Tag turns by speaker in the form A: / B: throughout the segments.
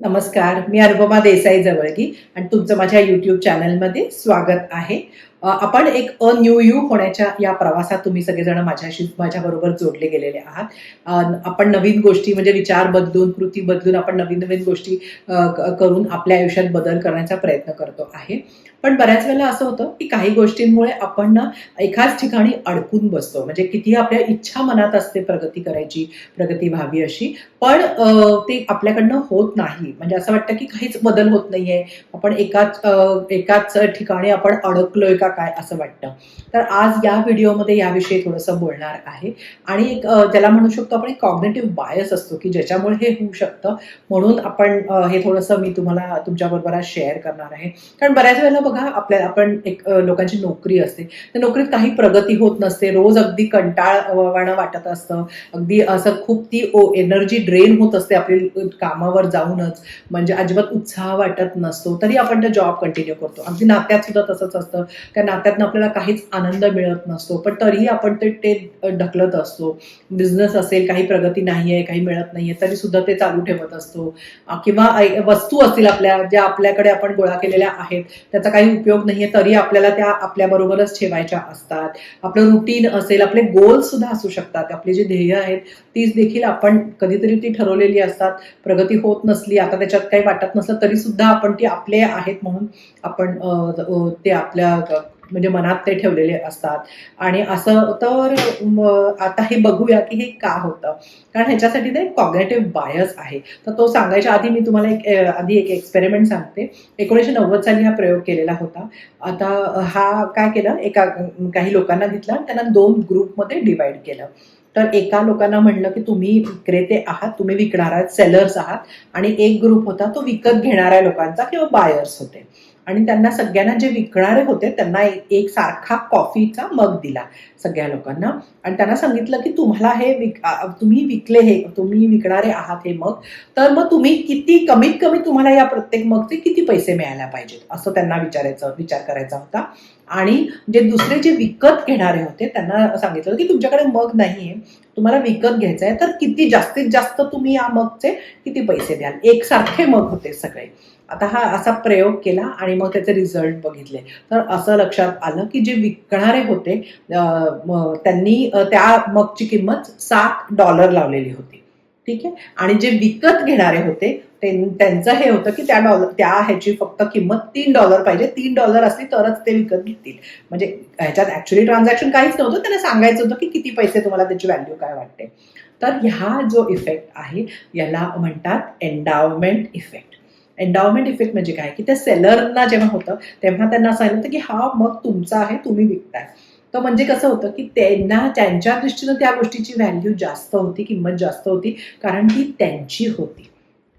A: नमस्कार मी अनुपमा देसाई जवळगी आणि तुमचं माझ्या यूट्यूब चॅनलमध्ये स्वागत आहे. आपण एक अ न्यू यू होण्याच्या या प्रवासात तुम्ही सगळेजण माझ्याशी माझ्याबरोबर जोडले गेलेले आहात. आपण नवीन गोष्टी म्हणजे विचार बदलून कृती बदलून आपण नवीन नवीन गोष्टी करून आपल्या आयुष्यात बदल करण्याचा प्रयत्न करतो आहे. पण बऱ्याच वेळेला असं होतं की काही गोष्टींमुळे आपण ना एकाच ठिकाणी अडकून बसतो. म्हणजे किती आपल्या इच्छा मनात असते प्रगती करायची प्रगती व्हावी अशी पण ते आपल्याकडनं होत नाही. म्हणजे असं वाटतं की काहीच बदल होत नाहीये. आपण एकाच एकाच ठिकाणी आपण अडकलोय का काय असं वाटतं. तर आज या व्हिडिओमध्ये याविषयी थोडंसं बोलणार आहे. आणि एक त्याला ज्याला म्हणू शकतो आपण एक कॉग्नेटिव्ह बायस असतो की ज्याच्यामुळे हे होऊ शकतं. म्हणून आपण हे थोडंसं मी तुम्हाला तुमच्याबरोबर आज शेअर करणार आहे. कारण बऱ्याच वेळेला बघा आपल्याला आपण एक लोकांची नोकरी असते. त्या नोकरीत काही प्रगती होत नसते. रोज अगदी कंटाळवाणं वाटत असतं. अगदी असं खूप ती एनर्जी ड्रेन होत असते आपली कामावर जाऊनच. म्हणजे अजिबात उत्साह वाटत नसतो. तरी आपण त्या जॉब कंटिन्यू करतो. अगदी नात्यात सुद्धा तसंच असतं. त्या नात्यातनं आपल्याला काहीच आनंद मिळत नसतो. पण तरीही आपण ते ते ढकलत असतो. बिझनेस असेल काही प्रगती नाहीये काही मिळत नाहीये तरी सुद्धा ते चालू ठेवत असतो. किंवा वस्तू असतील आपल्या ज्या आपल्याकडे आपण गोळा केलेल्या आहेत त्याचा काही उपयोग नाहीये तरी आपल्याला त्या आपल्याबरोबरच ठेवायच्या असतात. आपलं रुटीन असेल आपले गोल सुद्धा असू शकतात. आपली जी ध्येय आहेत तीच देखील आपण कधीतरी ती ठरवलेली असतात. प्रगती होत नसली आता त्याच्यात काही वाटत नसलं तरी सुद्धा आपण ती आपले आहेत म्हणून आपण ते आपल्या म्हणजे मनात ते ठेवलेले असतात. आणि असं तर आता हे बघूया की हे का होतं. कारण ह्याच्यासाठी ते कॉग्नेटिव्ह बायस आहे. तर तो सांगायच्या आधी मी तुम्हाला एक आधी एक एक्सपेरिमेंट सांगते. एकोणीसशे नव्वद साली हा प्रयोग केलेला होता. आता हा काय केलं? एका काही लोकांना घेतला त्यांना दोन ग्रुपमध्ये डिवाइड केलं. तर एका लोकांना म्हणलं की तुम्ही विक्रेते आहात तुम्ही विकणार आहात सेलर्स आहात. आणि एक ग्रुप होता तो विकत घेणाऱ्या लोकांचा किंवा बायर्स होते. आणि त्यांना सगळ्यांना जे विकणारे होते त्यांना एक सारखा कॉफीचा मग दिला सगळ्या लोकांना. आणि त्यांना सांगितलं की तुम्हाला हे विक तुम्ही विकले हे तुम्ही विकणारे आहात हे मग. तर मग तुम्ही किती कमीत कमी तुम्हाला या प्रत्येक मगचे किती पैसे मिळायला पाहिजेत? असं त्यांना विचारायचं विचार करायचा होता. आणि जे दुसरे जे विकत घेणारे होते त्यांना सांगितलं की तुमच्याकडे मग नाहीये. तुम्हाला विकत घ्यायचं आहे तर किती जास्तीत जास्त तुम्ही या मगचे किती पैसे द्याल? एकसारखे मग होते सगळे. आता हा असा प्रयोग केला आणि मग त्याचे रिझल्ट बघितले. तर असं लक्षात आलं की जे विकणारे होते त्यांनी त्या मगची किंमत सात डॉलर लावलेली होती. ठीक आहे? आणि जे विकत घेणारे होते त्यांचं हे होतं की त्या डॉलर त्या ह्याची फक्त किंमत तीन डॉलर पाहिजे. तीन डॉलर असली तरच ते विकत घेतील. म्हणजे ह्याच्यात ऍक्च्युली ट्रान्झॅक्शन काहीच नव्हतं. त्यांना सांगायचं होतं की किती पैसे तुम्हाला त्याची व्हॅल्यू काय वाटते. तर ह्या जो इफेक्ट आहे याला म्हणतात एन्डावमेंट इफेक्ट एन्डावमेंट इफेक्ट म्हणजे काय? की त्या सेलरना जेव्हा होतं तेव्हा त्यांना असं होतं की हा मग तुमचा आहे तुम्ही विकताय. तर म्हणजे कसं होतं की त्यांना त्यांच्या दृष्टीनं त्या गोष्टीची व्हॅल्यू जास्त होती किंमत जास्त होती कारण ती त्यांची होती.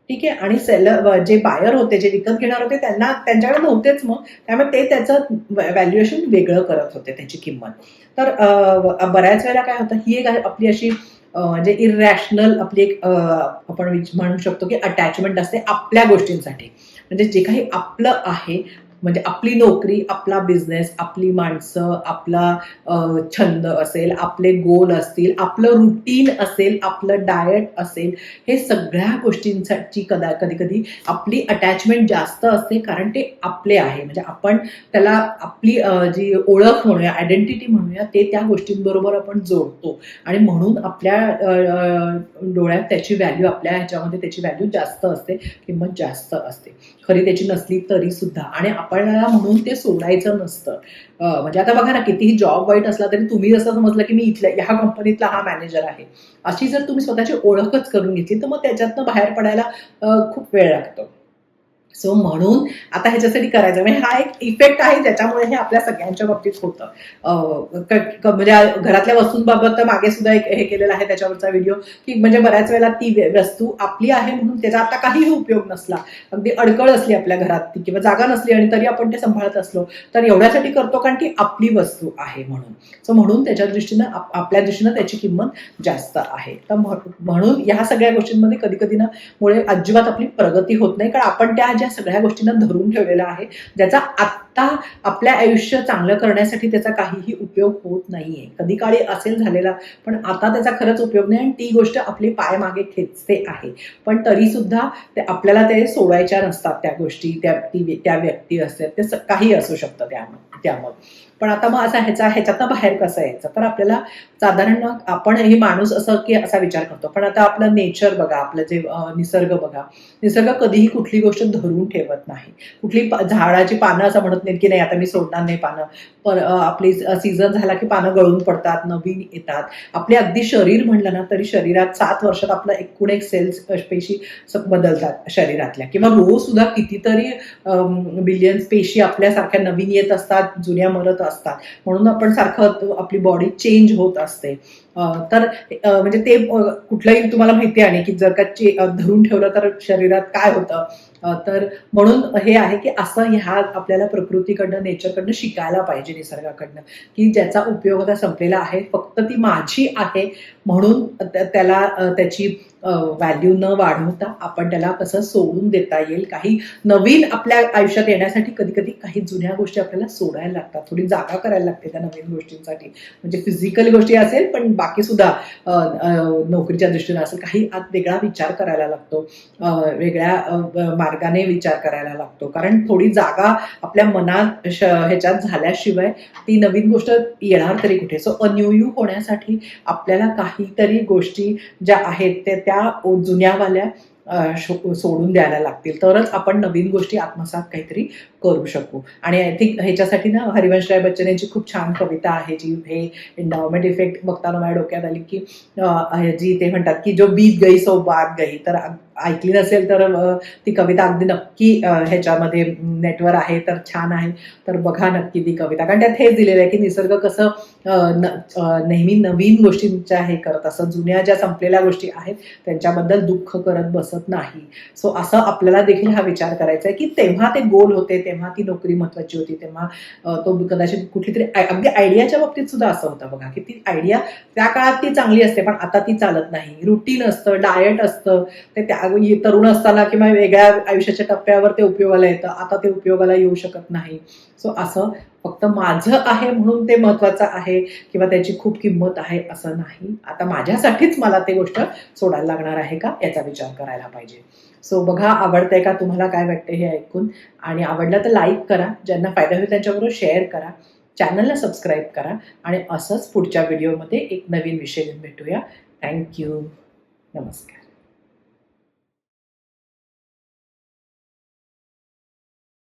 A: ठीक आहे? आणि सेलर जे बायर होते जे विकत घेणार होते त्यांना त्यांच्याकडे नव्हतेच मग. त्यामुळे ते त्याचं व्हॅल्युएशन वेगळं करत होते त्याची किंमत. तर बऱ्याच वेळेला काय होतं ही एक आपली अशी म्हणजे इरॅशनल आपली एक आपण म्हणू शकतो की अटॅचमेंट असते आपल्या गोष्टींसाठी. म्हणजे जे काही आपलं आहे म्हणजे आपली नोकरी आपला बिझनेस आपली माणसं आपला छंद असेल आपले गोल असतील आपलं रुटीन असेल आपलं डाएट असेल हे सगळ्या गोष्टींसाठी कदा कधी कधी आपली अटॅचमेंट जास्त असते कारण ते आपले आहे. म्हणजे आपण त्याला आपली जी ओळख म्हणूया आयडेंटिटी म्हणूया ते त्या गोष्टींबरोबर आपण जोडतो. आणि म्हणून आपल्या डोळ्यात त्याची व्हॅल्यू आपल्या ह्याच्यामध्ये त्याची व्हॅल्यू जास्त असते किंमत जास्त असते. खरी त्याची नसली तरी सुद्धा. आणि आपल्याला म्हणून ते सोडायचं नसतं. म्हणजे आता बघा ना कितीही जॉब वाईट असला तरी तुम्ही जसं समजलं की मी इथल्या ह्या कंपनीतला हा मॅनेजर आहे. अशी जर तुम्ही स्वतःची ओळखच करून घेतली तर मग त्याच्यातनं बाहेर पडायला खूप वेळ लागतो. सो म्हणून आता ह्याच्यासाठी करायचं. म्हणजे हा एक इफेक्ट आहे ज्याच्यामुळे हे आपल्या सगळ्यांच्या बाबतीत होतं. म्हणजे घरातल्या वस्तूंबाबत तर मागे सुद्धा एक हे केलेलं आहे त्याच्यावरचा व्हिडिओ की म्हणजे बऱ्याच वेळेला ती वस्तू आपली आहे म्हणून त्याचा आता काहीही उपयोग नसला. अगदी अडकळ असली आपल्या घरात ती किंवा जागा नसली आणि तरी आपण ते सांभाळत असलो तर एवढ्यासाठी करतो कारण ती आपली वस्तू आहे म्हणून. सो म्हणून त्याच्या दृष्टीनं आपल्या दृष्टीनं त्याची किंमत जास्त आहे. तर म्हणून ह्या सगळ्या गोष्टींमध्ये कधी कधी ना मुळे अजिबात आपली प्रगती होत नाही. कारण आपण त्या ज्या सगळ्या गोष्टींना धरून ठेवलेलं आहे ज्याचा आत आत्ता आपल्या आयुष्य चांगलं करण्यासाठी त्याचा काहीही उपयोग होत नाहीये. कधी काळी असेल झालेला पण आता त्याचा खरंच उपयोग नाही आणि ती गोष्ट आपली पाय मागे खेचते आहे. पण तरी सुद्धा ते आपल्याला ते सोडायच्या नसतात त्या गोष्टी त्या ती त्या व्यक्ती असतात. ते काही असू शकतं त्यामुळे त्यामुळे. पण आता मग असा ह्याचा ह्याच्यातनं बाहेर कसं यायचं? तर आपल्याला साधारण आपण हे माणूस असं की असा विचार करतो. पण आता आपलं नेचर बघा आपलं जे निसर्ग बघा. निसर्ग कधीही कुठली गोष्ट धरून ठेवत नाही. कुठली झाडाची पानं असं म्हणत नाही की नाही आता मी सोडणार नाही पानं. पण आपली सीझन झाला की पानं गळून पडतात नवीन येतात. आपले अगदी शरीर म्हणलं ना तरी शरीरात सात वर्षात आपलं एकूण एक सेल्स पेशी बदलतात शरीरातल्या. किंवा रोज सुद्धा कितीतरी बिलियन्स पेशी आपल्यासारख्या नवीन येत असतात जुन्या मरत असतात. म्हणून आपण सारखं आपली बॉडी चेंज होत असते. तर म्हणजे ते कुठलंही तुम्हाला माहिती आहे की जर का धरून ठेवलं तर शरीरात काय होतं? तर म्हणून हे आहे की असं ह्या आपल्याला प्रकृतीकडनं नेचरकडनं शिकायला पाहिजे निसर्गाकडनं. की ज्याचा उपयोग आता संपलेला आहे फक्त ती माझी आहे म्हणून त्याला त्याची व्हॅल्यू न वाढवता आपण त्याला कसं सोडून देता येईल. काही नवीन आपल्या आयुष्यात येण्यासाठी कधी कधी काही जुन्या गोष्टी आपल्याला सोडायला लागतात. थोडी जागा करायला लागते त्या नवीन गोष्टींसाठी. म्हणजे फिजिकल गोष्टी असेल पण बाकी सुद्धा नोकरीच्या दृष्टीने असेल काही वेगळा विचार करायला लागतो. वेगळ्या मार्ग मार्गाने विचार करायला लागतो. कारण थोडी जागा आपल्या मनात ह्याच्यात झाल्याशिवाय ती नवीन गोष्ट येणार तरी कुठे? सो अन्यूयू होण्यासाठी आपल्याला काहीतरी गोष्टी ज्या आहेत त्या त्या जुन्यावाल्या शो- सोडून द्यायला लागतील. तरच आपण नवीन गोष्टी आत्मसात काहीतरी करू शकू. आणि आय थिंक ह्याच्यासाठी ना हरिवंश राय बच्चन यांची खूप छान कविता आहे जी हे एन्डावमेंट इफेक्ट बघताना माझ्या डोक्यात आली की जी ते म्हणतात की जो बीत गई सो बात गई. तर ऐकली नसेल तर ती कविता अगदी नक्की ह्याच्यामध्ये नेटवर आहे तर छान आहे. तर बघा नक्की ती कविता. कारण त्यात हेच दिलेलं आहे की निसर्ग कसं न- नेहमी नवीन गोष्टींच्या हे करत असं जुन्या ज्या संपलेल्या गोष्टी आहेत त्यांच्याबद्दल दुःख करत बसत नाही. सो असं आपल्याला देखील हा विचार करायचा आहे की तेव्हा ते गोल होते तेव्हा ती नोकरी महत्वाची होती तेव्हा तो कदाचित कुठली तरी अगदी आयडियाच्या बाबतीत सुद्धा असं होतं बघा की ती आयडिया त्या काळात ती चांगली असते पण आता ती चालत नाही. रुटीन असतं डायट असतं ते त्या म्हणजे तरुण असताना किंवा वेगळ्या आयुष्याच्या टप्प्यावर ते उपयोगाला येतं आता ते उपयोगाला येऊ शकत नाही. सो असं फक्त माझं आहे म्हणून ते महत्वाचं आहे किंवा त्याची खूप किंमत आहे असं नाही. आता माझ्यासाठीच मला ते गोष्ट सोडायला लागणार आहे का? याचा विचार करायला पाहिजे. सो बघा आवडतंय का तुम्हाला काय वाटतं हे ऐकून? आणि आवडलं तर लाईक करा. ज्यांना फायदा होईल त्यांच्याबरोबर शेअर करा. चॅनलला सबस्क्राईब करा. आणि असंच पुढच्या व्हिडिओमध्ये एक नवीन विषय घेऊन भेटूया. थँक्यू नमस्कार.